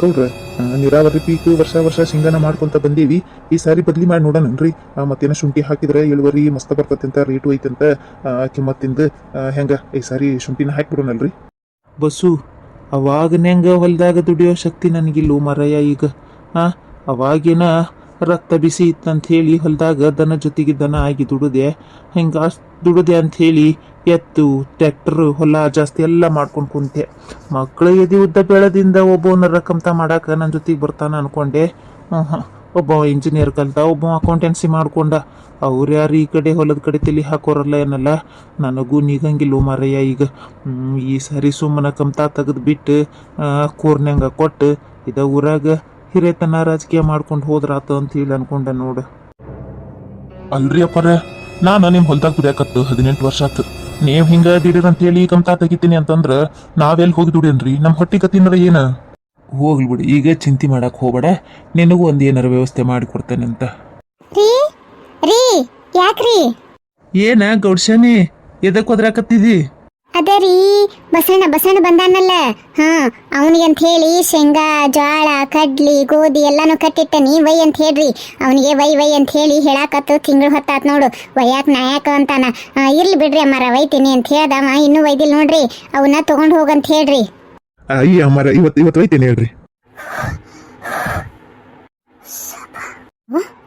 ಗೌಡ್ರ ನೀರಾವರಿ ಪೀಕ್ ವರ್ಷ ವರ್ಷ ಶೇಂಗಾನ ಮಾಡ್ಕೊಂತ ಬಂದೀವಿ. ಈ ಸಾರಿ ಬದ್ಲಿ ಮಾಡಿ ನೋಡೋಣನ್ರಿ. ಮತ್ತೇನೋ ಶುಂಠಿ ಹಾಕಿದ್ರೆ ಇಳುವರಿ ಮಸ್ತ ಬರ್ತೈತೆ ಅಂತ ರೇಟು ಐತಂತ ಕಿಮ್ಮತ್ತಿಂದು ಹೆಂಗ ಈ ಸಾರಿ ಶುಂಠಿನ ಹಾಕ್ಬಿಡೋಣಲ್ರಿ ಬಸ್ಸು ಅವಾಗ ಹೊಲ್ದಾಗ ದುಡಿಯೋ ಶಕ್ತಿ ನನಗಿಲ್ಲ ಮರಯ್ಯ ಈಗ. ಆ, ಅವಾಗೇನ ರಕ್ತ ಬಿಸಿ ಇತ್ತಂತ ಹೇಳಿ ಹೊಲ್ದಾಗ ದನ ಜೊತೆಗೆ ದನ ಆಗಿ ದುಡಿದೆ, ಹಿಂಗೆ ದುಡುದೆ ಹೇಳಿ ಎತ್ತು ಟ್ರ್ಯಾಕ್ಟರ್ ಹೊಲ ಜಾಸ್ತಿ ಎಲ್ಲ ಮಾಡ್ಕೊಂಡು ಕುಂತೆ. ಮಕ್ಕಳ ಎದಿ ಉದ್ದ ಬೆಳದಿಂದ ಒಬ್ಬವನ ರಕಂತ ಮಾಡಾಕ ನನ್ನ ಜೊತೆಗೆ ಬರ್ತಾನೆ ಅನ್ಕೊಂಡೆ. ಹಾಂ. ಒಬ್ಬ ಇಂಜಿನಿಯರ್ ಕಲ್ತ, ಒಬ್ಬ ಅಕೌಂಟೆನ್ಸಿ ಮಾಡ್ಕೊಂಡ. ಅವ್ರು ಯಾರು ಈ ಕಡೆ ಹೊಲದ ಕಡೆ ತಲೆ ಹಾಕೋರಲ್ಲ ಏನಲ್ಲ, ನನಗೂ ನೀಗಂಗಿಲ್ಲ ಮಾರಯ್ಯ ಈಗ. ಈ ಸರಿ ಸುಮ್ಮನ ಕಮ್ತಾ ತೆಗೆದು ಬಿಟ್ಟು ಕೂರ್ನ್ಯಾಂಗ ಕೊಟ್ಟು, ಇದ ಊರಾಗ ಹಿರೇತನ ರಾಜಕೀಯ ಮಾಡ್ಕೊಂಡು ಹೋದ್ರಾತ ಅಂತ ಹೇಳಿ ಅನ್ಕೊಂಡೆ ನೋಡು. ಅಲ್ರಿ ಅಪ್ಪರ ನಾನು ನಿಮ್ಮ ಹೊಲ್ದಾಗ ದುಡಿಯಾಕತ್ತು ಹದಿನೆಂಟು ವರ್ಷ ಆತು. ನೀವು ಹಿಂಗ ದಿಡೀರ್ ಅಂತ ಹೇಳಿ ಕಮ್ತಾ ತೆಗಿತೀನಿ ಅಂತಂದ್ರೆ ನಾವೆಲ್ಲಿ ಹೋಗಿ ದುಡಿಯನ್ರಿ ನಮ್ಮ ಹೊಟ್ಟಿ ಕತ್ತಿನರ ಏನ? ಹೋಗ್ಲಿ ಬಿಡಿ ಈಗ ಚಿಂತೆ ಮಾಡಕ್ ಹೋಗ್ಬೇಡ. ನಿನಗೂ ಒಂದು ಏನಾರ ವ್ಯವಸ್ಥೆ ಮಾಡಿ ಕೊಡ್ತೇನೆ ಅಂತ. ರೀ ರೀ ಯಾಕ್ರಿ? ಏನ ಗೌಡ್ಶಾನಿ ಎದಕ್ ಒದ್ರಾಕತ್ತಿದಿ? ಅದೇ ರೀ ಬಸಣ್ಣ ಬಸಣ್ಣ ಬಂದಾನಲ್ಲ. ಹಾ ಅವನಿಗೆ ಅಂತ ಹೇಳಿ ಶೇಂಗಾ ಜೋಳ ಕಡ್ಲಿ ಗೋಧಿ ಎಲ್ಲಾನು ಕಟ್ಟಿಟ್ಟನಿ ವೈ ಅಂತ ಹೇಳ್ರಿ. ಅವನಿಗೆ ವೈ ವೈ ಅಂತ ಹೇಳಿ ಹೇಳಾಕತ್ತು ತಿಂಗಳು ಹೊತ್ತಾತ್ ನೋಡು. ವಯ್ಯಾಕ ನಾಯಕ ಅಂತಾನ. ಇರ್ಲಿ ಬಿಡ್ರಿ ಅಮ್ಮರ ವೈತೀನಿ ಅಂತ ಹೇಳ್ದವ ಇನ್ನೂ ವೈದಿಲ್ ನೋಡ್ರಿ. ಅವನ್ನ ತಗೊಂಡ್ ಹೋಗಂತ ಹೇಳ್ರಿ. ಅಯ್ಯ ಅಮ್ಮರ ಇವತ್ತು ಇವತ್ತು ಒಯ್ತೇನೆ ಹೇಳ್ರಿ.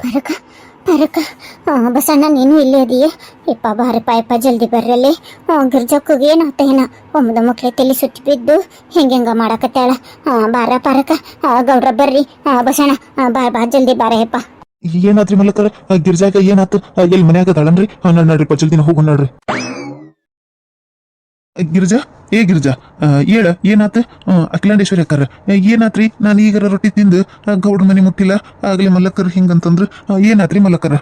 ಪರಕ ಪರಕ ಆ, ಬಸಣ್ಣ ನೀನು ಇಲ್ಲೇ ಇದೀಯ? ಇಪ್ಪ ಬಾರಪ್ಪ ಯಪ್ಪ ಜಲ್ದಿ ಬರ್ರಲ್ಲಿ. ಗಿರ್ಜಕ್ಕಗೆ ಏನಾತೇನ ಒಮ್ಮದ ಮಕ್ಳೆ ತಲೆ ಸುತ್ತಿ ಬಿದ್ದು ಹೆಂಗೆಂಗ ಮಾಡಾಕತ್ತಾಳ? ಬಾರ ಪಾರಕ ಗೌಡ್ರ ಬರ್ರಿ. ಬಸಣ್ಣ ಆ, ಬಾ ಜಲ್ದಿ ಬಾರ ಯಪ್ಪ ಏನಾದ್ರಿ ಮಲ್ಲಕ್ಕ ಗಿರ್ಜಾಕ ಏನಾತು? ಎಲ್ಲಿ ಮನ್ಯಾಗ ಅದಾಳನ್ರಿ? ಆ, ನಡ್ ದಿನ ಜಲ್ದಿನ ಹೋಗು ನಡ್ರಿ. ಗಿರ್ಜಾ? ಏ ಗಿರ್ಜಾ ಏಳ ಏನಾತ? ಅಖಿಲಾಂಡೇಶ್ವರಿ ಅಕ್ಕಾರ ಏನಾತ್ರಿ? ನಾನು ಈಗರ ರೊಟ್ಟಿ ತಿಂದು ಗೌಡ ಮನೆ ಮುಟ್ಟಿಲ್ಲ, ಆಗಲಿ ಮಲ್ಲಕ್ಕರ್ ಹಿಂಗಂತಂದ್ರ ಏನಾತ್ರಿ ಮಲ್ಲಕ್ಕರ?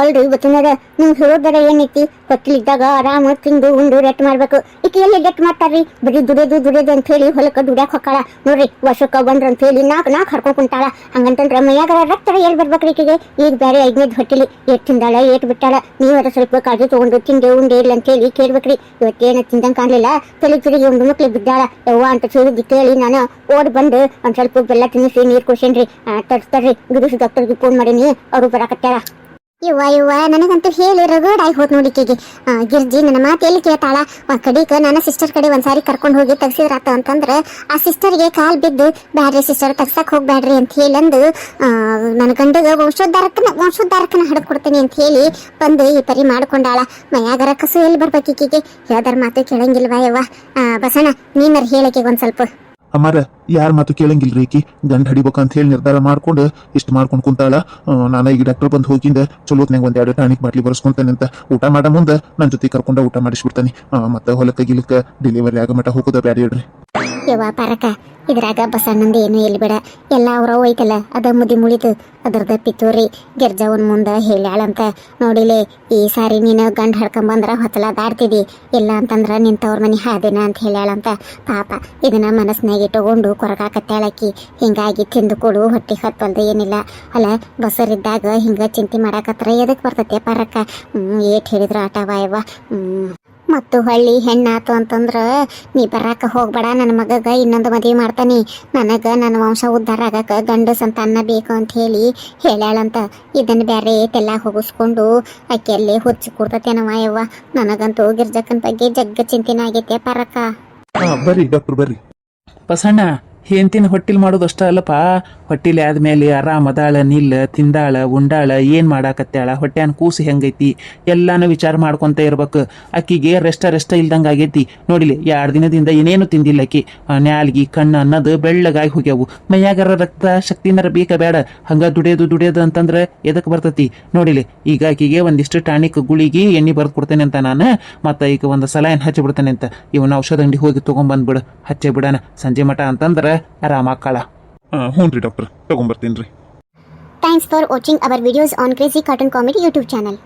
ಅಲ್ರಿ ಬತ್ತಿನದ ನಿಮ್ಗೆ ಹೇಳೋದರ ಏನೈತಿ? ಹೊತ್ತಲಿದ್ದಾಗ ಆರಾಮ ತಿಂದು ಉಂಡು ರೆಟ್ ಮಾಡ್ಬೇಕು. ಈಕೆ ಎಲ್ಲಿ ರೆಟ್ ಮಾಡ್ತಾರ್ರಿ? ಬರೀ ದುಡಿಯೋದು ದುಡಿಯೋದು ಅಂತ ಹೇಳಿ ಹೊಲಕ್ಕೆ ದುಡ್ಯಾಕ್ ಹೊಕ್ಕಾಳ. ನೋಡ್ರಿ, ವರ್ಷಕ್ಕ ಬಂದ್ರ ಅಂತ ಹೇಳಿ ನಾಲ್ಕು ನಾಲ್ಕು ಹರ್ಕೊಂಡ್ ಕುಂತಾಳ ಹಂಗಂತಂದ್ರ ಮೈಯಾಗ ರಕ್ತ ಎಲ್ಲಿ ಬರ್ಬೇಕ್ರಿ ಈಕೆಗೆ? ಈಗ ಬೇರೆ ಐದನೇದು ಹೊಟ್ಟಿಲಿ. Eight ತಿಂದಾಳ, eight ಬಿಟ್ಟಾಳ. ನೀವರ ಸ್ವಲ್ಪ ಕಾಳಜಿ ತಗೊಂಡು ತಿಂದೆ ಉಂಡೆ ಇಲ್ಲ ಅಂತ ಹೇಳಿ ಕೇಳ್ಬೇಕ್ರಿ. ಇವತ್ತೇನ ತಿಂದಂಗ್ ಕಾಣಲಿಲ್ಲ. ತಲೆ ತಿರುಗಿ ಒಂದು ಮಕ್ಳು ಬಿದ್ದಾಳ. ಯವ್ವ ಅಂತ ಹೇಳಿದ್ದು ಕೇಳಿ ನಾನು ಓಡ್ ಬಂದು ಒಂದ್ ಸ್ವಲ್ಪ ಬೆಲ್ಲ ತಿನ್ನಿಸಿ ನೀರ್ ಕುಡ್ಸೇನ್ರಿ. ತರ್ಸ್ತಾರ್ರಿ ಗುರುಸು ಡಾಕ್ಟರ್ಗೆ ಫೋನ್ ಮಾಡೀನಿ. ಅವರು ಬರಾಕತ್ತಾಳ ಇವ್ವ ಇವ್ವ ನನಗಂತೂ ಹೇಳಿ ರಗಡಾಗಿ ಹೋದ್ ನೋಡಿಕೆಗೆ ಗಿರ್ಜಿ ನನ್ನ ಮಾತು ಎಲ್ಲಿ ಕೇಳ್ತಾಳ? ಕಡಿಕ ನನ್ನ ಸಿಸ್ಟರ್ ಕಡೆ ಒಂದ್ಸಾರಿ ಕರ್ಕೊಂಡು ಹೋಗಿ ತೆಗ್ಸಿದ್ರಾತ ಅಂತಂದ್ರ ಆ ಸಿಸ್ಟರ್ಗೆ ಕಾಲ್ ಬಿದ್ದು ಬ್ಯಾಡ್ರಿ ಸಿಸ್ಟರ್ ತೆಗ್ಸಕ್ ಹೋಗ್ಬ್ಯಾಡ್ರಿ ಅಂತ ಹೇಳಂದು ಆ, ನನ್ನ ಗಂಡಗ ವಂಶೋದ್ಧಾರಕನ ವಂಶೋದ್ಧಾರಕ್ಕನ ಹಡದ್ ಕೊಡ್ತೀನಿ ಅಂತ ಹೇಳಿ ಬಂದು ಈ ಪರಿ ಮಾಡ್ಕೊಂಡಾಳ. ಮಯಾಗರ ಕಸು ಎಲ್ಲಿ ಬರ್ಬೇಕು ಈಕಿಗೆ? ಹೇಳ್ದಾರ ಮಾತು ಕೇಳಂಗಿಲ್ವಾ ಯವ್ವ? ಆ, ಬಸಣ್ಣ ನೀನರ್ ಹೇಳಕ್ಕೆ ಒಂದ್ ಸ್ವಲ್ಪ. ಯಾರ ಮಾತು ಕೇಳಂಗಿಲ್ಲ ಈಕಿ? ಗಂಡ ಹಡಿಬೇಕು ಅಂತ ಹೇಳಿ ನಿರ್ಧಾರ ಮಾಡ್ಕೊಂಡು ಇಷ್ಟು ಮಾಡ್ಕೊಂಡು ಕುಂತಾಳ. ನಾನು ಈಗ ಡಾಕ್ಟರ್ ಬಂದು ಹೋಗಿಂದ ಚಲೋತ್ನಾಗ ಒಂದ್ ಎರಡು ಟಾನಿಕ್ ಮಾಡ್ಲಿ ಬರ್ಸ್ಕೊಂತಾನೆ ಅಂತ ಊಟ ಮಾಡ ಮುಂದೆ ನನ್ನ ಜೊತೆ ಕರ್ಕೊಂಡ ಊಟ ಮಾಡಿಸ್ಬಿಡ್ತಾನೆ. ಮತ್ತೆ ಹೊಲಕ್ಕೆ ಗಿಲಕ್ಕೆ ಡೆಲಿವರಿ ಆಗ ಮಟ್ಟ ಹೋಗೋದ ಬ್ಯಾಡ ಹೇಳ್ರಿ. ಯವ್ವ ಪರಕ ಇದ್ರಾಗ ಬಸಣ್ಣಂದು ಏನು ಎಲ್ಲಿ ಬಿಡ. ಎಲ್ಲ ಅವ್ರ ಹೋಯ್ತಲ್ಲ ಅದ ಮುದಿ ಮುಳಿತು ಅದ್ರದ ಪಿತೂರಿ, ಗಿರ್ಜಾವನ್ ಮುಂದ ಹೇಳ್ಯಾಳಂತ ನೋಡಿಲೆ, ಈ ಸಾರಿ ನೀನು ಗಂಡ ಹಡ್ಕೊಂಬಂದ್ರ ಹೊತ್ತಲ ದಾಡ್ತಿದಿ ಇಲ್ಲ ಅಂತಂದ್ರ ನಿಂತವ್ರ ಮನೆ ಹಾದಿನ ಅಂತ ಹೇಳ್ಯಾಳಂತ ಪಾಪ, ಇದನ್ನ ಮನಸ್ನಾಗ ಇಟ್ಟುಕೊಂಡು ಕೊರಗಾಕತ್ತಾಳಕಿ ಹಿಂಗಾಗಿ ತಿಂದು ಕೊಡು, ಹೊಟ್ಟೆ ಹತ್ತಲ್ದು ಏನಿಲ್ಲ. ಅಲ್ಲ, ಬಸರಿದ್ದಾಗ ಹಿಂಗ ಚಿಂತೆ ಮಾಡಾಕತ್ರ ಎದಕ್ ಬರ್ತತೆ ಪರಕ್ಕ? ಏಟ್ ಹೇಳಿದ್ರು ಆಟವ ಹ್ಮ್. ಮತ್ತು ಹಳ್ಳಿ ಹೆಣ್ಣಾತು ಅಂತಂದ್ರ ನೀ ಬರಾಕ ಹೋಗ್ಬೇಡ, ನನ್ನ ಮಗಗ ಇನ್ನೊಂದು ಮದುವೆ ಮಾಡ್ತಾನೆ. ನನಗ ನನ್ನ ವಂಶ ಉದ್ಧಾರ ಆಗಕ ಗಂಡ ಅನ್ನ ಬೇಕು ಅಂತ ಹೇಳಿ ಹೇಳ್ಯಾಳಂತ. ಇದನ್ನ ಬೇರೆ ತೆಲ್ಲ ಹೋಗಿಸ್ಕೊಂಡು ಅಕ್ಕಿಯಲ್ಲಿ ಹುಚ್ಚಿ ಕೊಡ್ತತೇನವ ಯವ್ವ ನನಗಂತೂ ಗಿರ್ಜಕ್ಕನ್ ಬಗ್ಗೆ ಜಗ್ಗ ಚಿಂತಿನ ಆಗೈತೆ ಪರಕ್ಕ. ಬರ್ರಿ, ಡಾಕ್ಟರ್, ಬರ್ರಿ. ಬಸಣ್ಣ ಹೆಂತಿನ ಹೊಟ್ಟಿಲ್ ಮಾಡೋದು ಅಷ್ಟ ಅಲ್ಲಪ್ಪ. ಹೊಟ್ಟಿಲಿ ಆದ್ಮೇಲೆ ಆರಾಮ್ ಅದಾಳ, ನಿಲ್ಲ, ತಿಂದಾಳ, ಉಂಡಾಳ, ಏನ್ ಮಾಡಾಕತ್ತಾಳ, ಹೊಟ್ಯಾನ ಕೂಸು ಹೆಂಗೈತಿ, ಎಲ್ಲಾನು ವಿಚಾರ ಮಾಡ್ಕೊಂತ ಇರ್ಬೇಕು. ಅಕ್ಕಿಗೆ ರೆಸ್ಟ ರೆಸ್ಟ ಇಲ್ದಂಗ ಆಗೈತಿ. ನೋಡಿಲಿ ಎರಡು ದಿನದಿಂದ ಏನೇನು ತಿಂದಿಲ್ಲ ಅಕ್ಕಿ. ನ್ಯಾಲ್ಗಿ, ಕಣ್ಣು ಅನ್ನೋದು ಬೆಳ್ಳಗಾಗಿ ಹೋಗ್ಯಾವು. ಮೈಯಾಗರ ರಕ್ತ ಶಕ್ತಿನರ ಬೇಕ ಬೇಡ ಹಂಗ ದುಡಿಯೋದು ದುಡಿಯೋದು ಅಂತಂದ್ರೆ ಎದಕ್ ಬರ್ತತಿ? ನೋಡಿಲಿ, ಈಗ ಆಕಿಗೆ ಒಂದಿಷ್ಟು ಟಾನಿಕ್ ಗುಳಿಗೆ ಎಣ್ಣೆ ಬರ್ದು ಕೊಡ್ತೇನೆ ಅಂತ ನಾನು. ಮತ್ತೆ ಈಗ ಒಂದು ಸಲೈನ್ ಹಚ್ಚಿ ಬಿಡ್ತೇನೆ ಅಂತ. ಇವನ ಔಷಧ ಅಂಗಡಿ ಹೋಗಿ ತೊಗೊಂಬಂದ್ಬಿಡು. ಹಚ್ಚೆ ಬಿಡಣ. ಸಂಜೆ ಮಠ ಅಂತಂದ್ರೆ ಆರಾಮ ಆಕ್ಕಳ ಹಾಂ ಹ್ಞೂ ರೀ ಡಾಕ್ಟರ್ ತಗೊಂಬರ್ತೀನಿ ರೀ thanks for watching our videos on crazy cartoon comedy YouTube channel